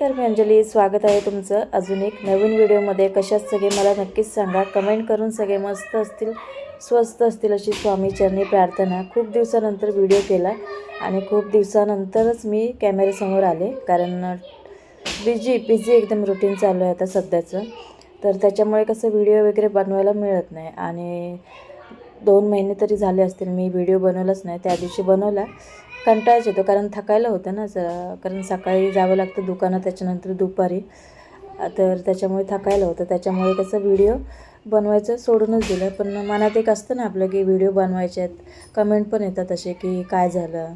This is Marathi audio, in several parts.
तर मी अंजली स्वागत आहे तुमचं. अजून एक नवीन व्हिडिओमध्ये. कशात सगळे मला नक्कीच सांगा. कमेंट करून सगळे मस्त असतील स्वस्त असतील अशी स्वामीचरणी प्रार्थना. खूप दिवसानंतर व्हिडिओ केला आणि खूप दिवसानंतरच मी कॅमेऱ्यासमोर आले कारण बिझी बिझी एकदम रुटीन चालू आहे आता सध्याचं. तर त्याच्यामुळे कसं व्हिडिओ वगैरे बनवायला मिळत नाही आणि दोन महिने तरी झाले असतील मी व्हिडिओ बनवलाच नाही. त्या दिवशी बनवला. कंटाळाच येतो कारण थकायला होतं ना जरा. कारण सकाळी जावं लागतं दुकानात त्याच्यानंतर दुपारी. तर त्याच्यामुळे थकायला होतं. त्याच्यामुळे कसं व्हिडिओ बनवायचं सोडूनच दिलं. पण मनात एक असतं ना आपलं की व्हिडिओ बनवायचे आहेत. कमेंट पण येतात असे की काय झालं?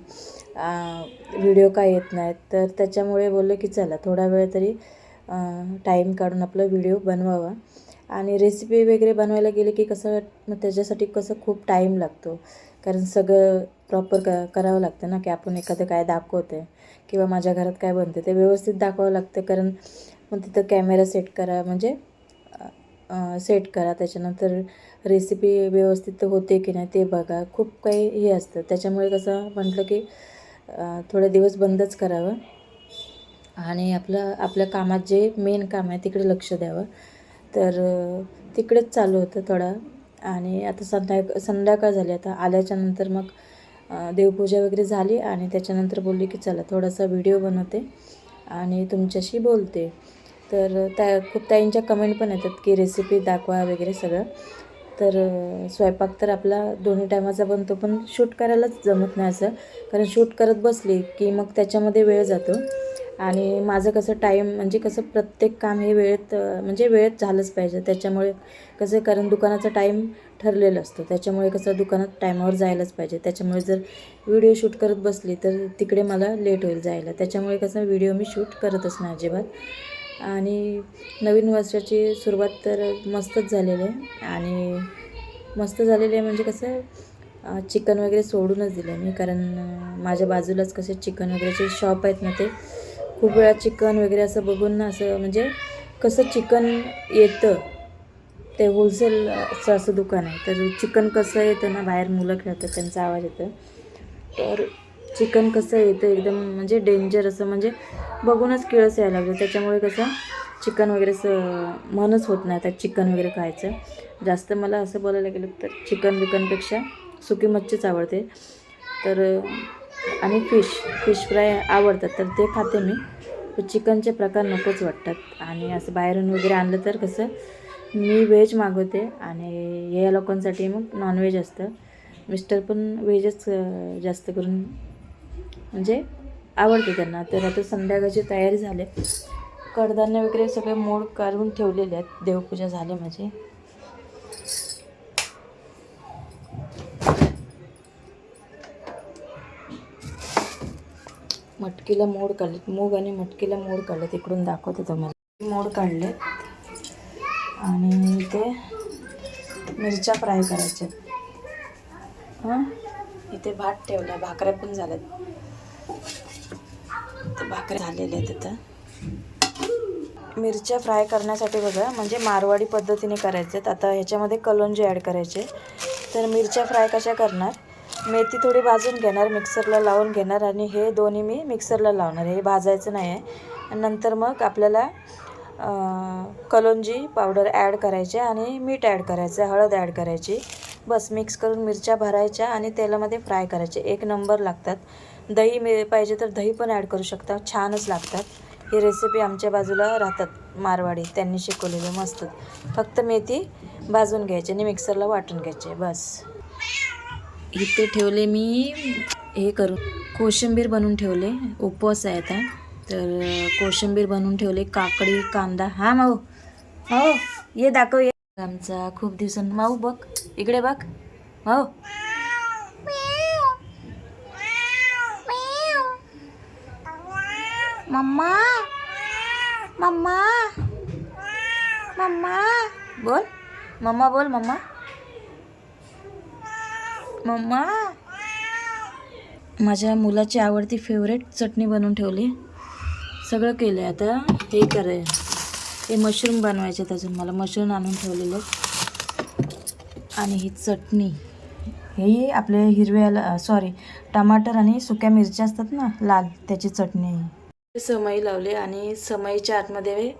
व्हिडिओ काय येत नाहीत? तर त्याच्यामुळे बोललं की चला थोडा वेळ तरी टाईम काढून आपला व्हिडिओ बनवावा. आणि रेसिपी वगैरे बनवायला गेले की कसं मग त्याच्यासाठी कसं खूप टाईम लागतो. कारण सगळं प्रॉपर क करावं लागतं ना की आपण एखादं काय दाखवते किंवा माझ्या घरात काय बनते ते व्यवस्थित दाखवावं लागतं. कारण मग तिथं कॅमेरा सेट करा म्हणजे सेट करा. त्याच्यानंतर रेसिपी व्यवस्थित होते की नाही ते बघा. खूप काही हे असतं. त्याच्यामुळे कसं म्हटलं की थोडे दिवस बंदच करावं. आणि आपलं आपल्या कामात जे मेन काम आहे तिकडे लक्ष द्यावं. तर तिकडेच चालू होतं थोडं. आणि आता संध्या संध्याकाळ झाली. आता आल्याच्यानंतर मग देवपूजा वगैरे झाली आणि त्याच्यानंतर बोलली की चला थोडासा व्हिडिओ बनवते आणि तुमच्याशी बोलते. तर त्या खूप ताईंच्या कमेंट पण येतात की रेसिपी दाखवा वगैरे सगळं. तर स्वयंपाक तर आपला दोन्ही टायमाचा बनतो पण शूट करायलाच जमत नाही असं. कारण शूट करत बसली की मग त्याच्यामध्ये वेळ जातो. आणि माझं कसं टाईम म्हणजे कसं प्रत्येक काम हे वेळेत म्हणजे वेळेत झालंच पाहिजे. त्याच्यामुळे कसं कारण दुकानाचा टाईम ठरलेलं असतो. त्याच्यामुळे कसं दुकानात टायमावर जायलाच पाहिजे. त्याच्यामुळे जर व्हिडिओ शूट करत बसली तर तिकडे मला लेट होईल जायला. त्याच्यामुळे कसं व्हिडिओ मी शूट करतच नाही अजिबात. आणि नवीन वर्षाची सुरुवात तर मस्तच झालेली आहे. आणि मस्त झालेली आहे म्हणजे कसं चिकन वगैरे सोडूनच दिलं मी. कारण माझ्या बाजूलाच कसे चिकन वगैरेचे शॉप आहेत ना ते खूप वेळा चिकन वगैरे असं बघून ना असं म्हणजे कसं चिकन येतं ते होलसेलचं असं दुकान आहे. तर चिकन कसं येतं ना बाहेर मुलं खेळतात त्यांचा आवाज येतो. तर चिकन कसं येतं एकदम म्हणजे डेंजर असं म्हणजे बघूनच किळस यायला लागलं. त्याच्यामुळे कसं चिकन वगैरे असं मनच होत नाही आता चिकन वगैरे खायचं. जास्त मला असं बोलायला गेलं तर चिकन बिकनपेक्षा सुकी मच्छीच आवडते. तर आणि फिश फिश फ्राय आवडतात तर ते खाते मी. चिकनचे प्रकार नकोच वाटतात. आणि असं बाहेरून वगैरे आणलं तर कसं मी व्हेज मागवते आणि या लोकांसाठी मग नॉनव्हेज असतं. मिस्टर पण व्हेजच जास्त करून म्हणजे आवडते त्यांना. तर आता संध्याकाळची तयारी झाले. कडधान्य वगैरे सगळे मोड काढून ठेवलेले आहेत. देवपूजा झाली माझी. मटकीला मोड काढलेत मूग आणि मटकीला मोड काढलेत इकडून दाखवते तुम्हाला. मोड काढलेत आणि इथे मिरच्या फ्राय करायच्या. हां? इथे भात ठेवला भाकऱ्या पण झाल्यात. तर भाकऱ्या झालेल्या आहेत इथं. मिरच्या फ्राय करण्यासाठी बघा म्हणजे मारवाडी पद्धतीने करायचे आहेत आता ह्याच्यामध्ये कलोंजी ॲड करायचे. तर मिरच्या फ्राय कशा करणार? मेथी थोडी भाजून घेणार मिक्सरला लावून घेणार आणि हे दोन्ही मी मिक्सरला लावणार. हे भाजायचं नाही आहे. नंतर मग आपल्याला कलोंजी पावडर ॲड करायचे आणि मीठ ॲड करायचं हळद ॲड करायची. बस मिक्स करून मिरच्या भरायच्या आणि तेलामध्ये फ्राय करायचे. एक नंबर लागतात. दही मे पाहिजे तर दही पण ॲड करू शकता. छानच लागतात. ही रेसिपी आमच्या बाजूला राहतात. मारवाडी त्यांनी शिकवलेली मस्त. फक्त मेथी भाजून घ्यायची आणि मिक्सरला वाटून घ्यायचे. बस. इथे ठेवले मी हे करून. कोशिंबीर बनवून ठेवले. उपवास आहे आता. तर कोशिंबीर बनवून ठेवले. काकडी कांदा. हा माऊ. हो ये दाखव ये. आमचा खूप दिवसां माऊ बघ. इकडे बघ. हो मम्मा. मम्मा. मम्मा. बोल. मम्मा बोल मम्मा. मम्मा. माझ्या मुलाची आवडती फेवरेट चटणी बनवून ठेवली. सगळं केलं आहे आता. हे करे हे मशरूम बनवायचे आहेत अजून. मला मशरूम आणून ठेवलेले. आणि ही चटणी. हे आपले हिरव्या सॉरी टमाटर आणि सुक्या मिरच्या असतात ना लाल त्याची चटणी आहे. समई लावली आणि समईच्या आतमध्ये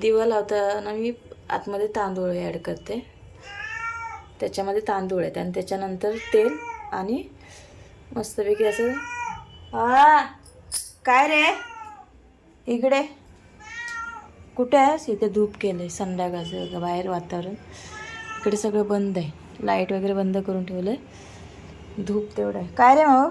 दिवा लावताना मी आतमध्ये तांदूळ ॲड करते. त्याच्यामध्ये तांदूळ आहेत. आणि त्याच्यानंतर तेल आणि मस्तपैकी असं हा काय रे? इकडे. कुठे आहेस? इथे धूप केलं आहे संध्याकाळचं बाहेर वातावरण. इकडे सगळं बंद आहे. लाइट वगैरे बंद करून ठेवलं आहे धूप तेवढं आहे. काय रे मग